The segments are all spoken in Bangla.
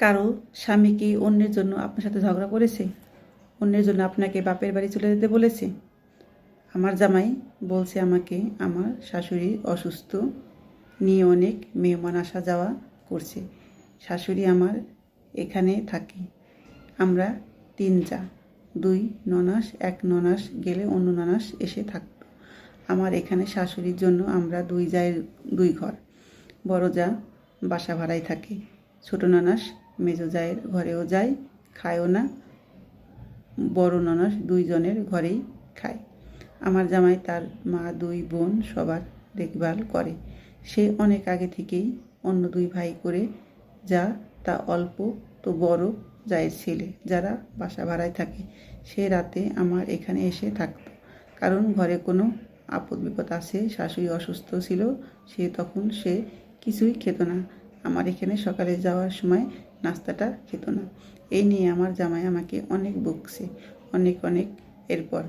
কারও স্বামী কি অন্যের জন্য আপনার সাথে ঝগড়া করেছে? অন্যের জন্য আপনাকে বাপের বাড়ি চলে যেতে বলেছে? আমার জামাই বলছে আমাকে আমার শাশুড়ি অসুস্থ, নিয়ে অনেক মেহমান আসা যাওয়া করছে। শাশুড়ি আমার এখানে থাকে। আমরা তিন যা। দুই ননাস, এক ননাস গেলে অন্য ননাস এসে থাকতো। আমার এখানে শাশুড়ির জন্য আমরা দুই যায় দুই ঘর। বড় যা বাসা ভাড়ায় থাকে। ছোট ননাস মেজো জায়ের ঘরেও যায় খায়ও না। বড় ননাস দুইজনের ঘরেই খায়। আমার জামাই তার মা, দুই বোন সবার দেখভাল করে। সে অনেক আগে থেকেই অন্য দুই ভাই করে যা তা অল্প তো বড় জায়ের ছেলে যারা বাসা ভাড়ায় থাকে। সে রাতে আমার এখানে এসে থাকতো। কারণ ঘরে কোনো আপদ বিপদ আছে, শাশুড়ি অসুস্থ ছিল, সে তখন সে কিছুই খেত না। আমার এখানে সকালে যাওয়ার সময় নাস্তাটা খেত না। এই নিয়ে আমার জামাই আমাকে অনেক বকছে, অনেক অনেক এরপর।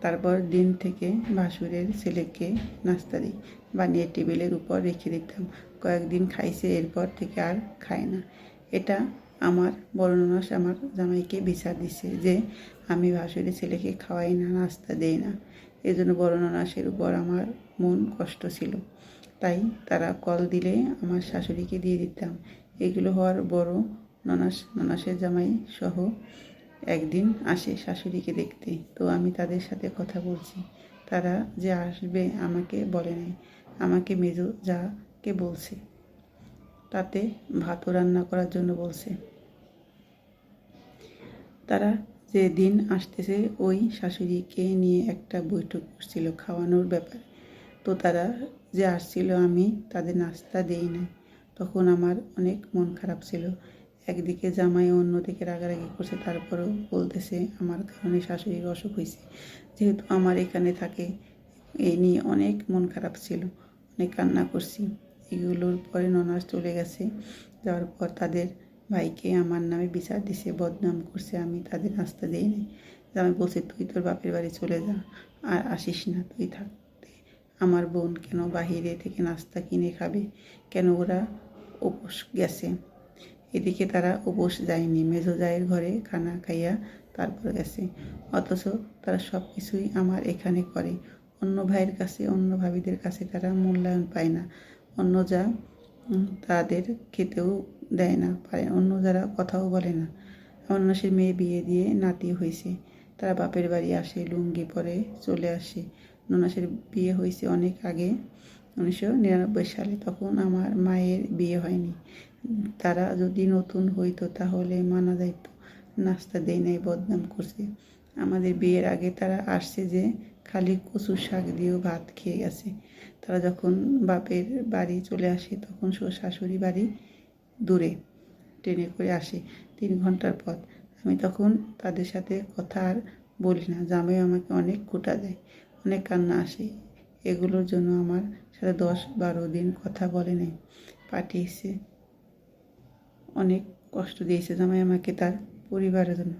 তারপর দিন থেকে ভাসুরের ছেলেকে নাস্তা দিই। বানিয়ে টেবিলের উপর রেখে দিতাম। কয়েকদিন খাইছে, এরপর থেকে আর খায় না। এটা আমার বর্ণনাস আমার জামাইকে বিচার দিছে যে আমি ভাসুরের ছেলেকে খাওয়াই না, নাস্তা দেই না। এই জন্য বড় উপর আমার মন কষ্ট ছিল। তাই তারা কল দিলে আমার শাশুড়িকে দিয়ে দিতাম। এগুলো হওয়ার বড় ননাস, ননাসের জামাই সহ একদিন আসে শাশুড়িকে দেখতে। তো আমি তাদের সাথে কথা বলছি। তারা যে আসবে আমাকে বলে নাই। আমাকে মেজো যাকে বলছে, তাতে ভাতও রান্না করার জন্য বলছে। তারা যে দিন আসতেছে, ওই শাশুড়িকে নিয়ে একটা বৈঠক করছিল, খাওয়ানোর ব্যাপারে। তো তারা যে আসছিল, আমি তাদের নাস্তা দেই না তখন আমার অনেক মন খারাপ ছিল। একদিকে জামাই অন্যদিকে রাগারাগি করছে, তারপরেও বলতেছে, আমার কারণে শাশুড়ির অসুখ হয়েছে যেহেতু আমার এখানে থাকে এই নিয়ে অনেক মন খারাপ ছিল, অনেক কান্না করছি। এগুলোর পরে ননাস চলে গেছে। যাওয়ার পর তাদের ভাইকে আমার নামে বিচার দিছে, বদনাম করছে, আমি তাদের নাস্তা দিই নাই। জামাই বলছে, তুই তোর বাপের বাড়ি চলে যা, আর আসিস না, তুই থাকতে আমার বোন কেন বাহিরে থেকে নাস্তা কিনে খাবে? কেন ওরা উপোস গেছে। এদিকে তারা উপোস যায়নি। মেজো জায়ের ঘরে খানা খাইয়া তারপর গেছে। অথচ তারা সব কিছুই আমার এখানে করে। অন্য ভাইয়ের কাছে, অন্য ভাবিদের কাছে তারা মূল্যায়ন পায় না। অন্য যা তাদের খেতেও দেয় না, পারে অন্য যারা কথাও বলে না। ননাসের মেয়ে বিয়ে দিয়ে নাতি হয়েছে তারা বাপের বাড়ি আসে, লুঙ্গি পরে চলে আসে। ননাসের বিয়ে হয়েছে অনেক আগে। উনিশশো নিরানব্বই সালে তখন আমার মায়ের বিয়ে হয়নি। তারা যদি নতুন হইতো তাহলে মানা যাইত, নাস্তা দেয় নাই, বদনাম করছে। আমাদের বিয়ের আগে তারা আসছে যে খালি কচু শাক দিয়েও ভাত খেয়ে গেছে। তারা যখন বাপের বাড়ি চলে আসে তখন শাশুড়ি বাড়ি দূরে ট্রেনে করে আসে তিন ঘণ্টার পথ। আমি তখন তাদের সাথে কথা আর বলি না জামাই আমাকে অনেক কোটা দেয়, অনেক কান্না আসে। এগুলোর জন্য আমার সাথে দশ বারো দিন কথা বলেনি, পাঠিয়েছে। অনেক কষ্ট দিয়েছে জামাই আমাকে তার পরিবারের জন্য।